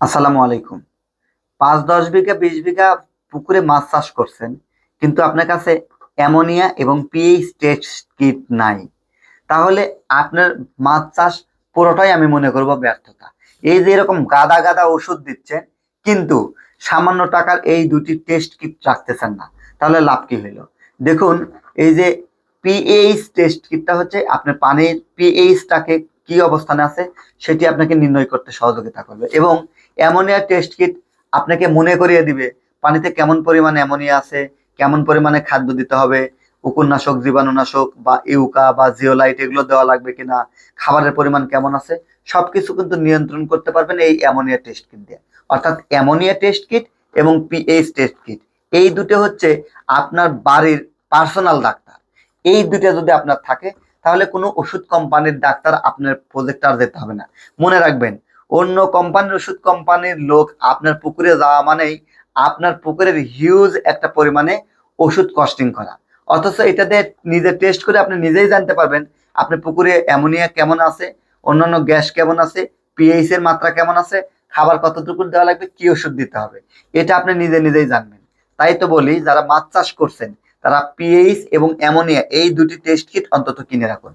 আসসালামু আলাইকুম। পাঁচ দশ বিঘা, বিশ বিঘা পুকুরে মাছ চাষ করছেন, কিন্তু আপনার কাছে অ্যামোনিয়া এবং পিএইচ টেস্ট কিট নাই। তাহলে আপনার মাছ চাষ পুরোটাই আমি মনে করব ব্যর্থতা। এই যে এরকম গাদা গাদা ওষুধ দিচ্ছেন, কিন্তু সামান্য টাকার এই দুটি টেস্ট কিট রাখতেছেন না, তাহলে লাভ কি হইল? দেখুন, এই যে পিএইচ টেস্ট কিটটা হচ্ছে আপনার পানির পিএইচটাকে কি অবস্থানে আছে, সেটি আপনাকে নির্ণয় করতে সহযোগিতা করবে এবং অ্যামোনিয়া টেস্ট কিট আপনাকে মনে করিয়ে দিবে, পানিতে কেমন পরিমাণে অ্যামোনিয়া আছে, কেমন পরিমাণে খাদ্য দিতে হবে, উপন্যাসক, জীবাণুনাশক বা ইউকা বা জিওলাইট এগুলো দেওয়া লাগবে কিনা, খাবারের পরিমাণ কেমন আছে, সবকিছু কিন্তু নিয়ন্ত্রণ করতে পারবেন এই অ্যামোনিয়া টেস্ট কিট দিয়ে। অর্থাৎ অ্যামোনিয়া টেস্ট কিট এবং পিএইচ টেস্ট কিট, এই দুটো হচ্ছে আপনার বাড়ির পার্সোনাল ডাক্তার। এই দুটো যদি আপনার থাকে, তাহলে কোনো ওষুধ কোম্পানির ডাক্তার আপনার প্রজেক্ট আর যেতে হবে না। মনে রাখবেন অন্য কোম্পানির ওষুধ কোম্পানির লোক আপনার পুকুরে যাওয়া মানেই আপনার পুকুরের হিউজ একটা পরিমাণে ওষুধ কস্টিং করা। অথচ এটাতে নিজে টেস্ট করে আপনি নিজেই জানতে পারবেন আপনার পুকুরে অ্যামোনিয়া কেমন আছে, অন্যান্য গ্যাস কেমন আছে পিএইচ এর মাত্রা কেমন আছে, খাবার কতটুকু দেওয়া লাগবে, কি ওষুধ দিতে হবে, এটা আপনি নিজে নিজেই জানবেন। তাই তো বলি, যারা মাছ চাষ করছেন, তারা পিএইচ এবং অ্যামোনিয়া এই দুটি টেস্ট কিট অন্তত কিনে রাখুন।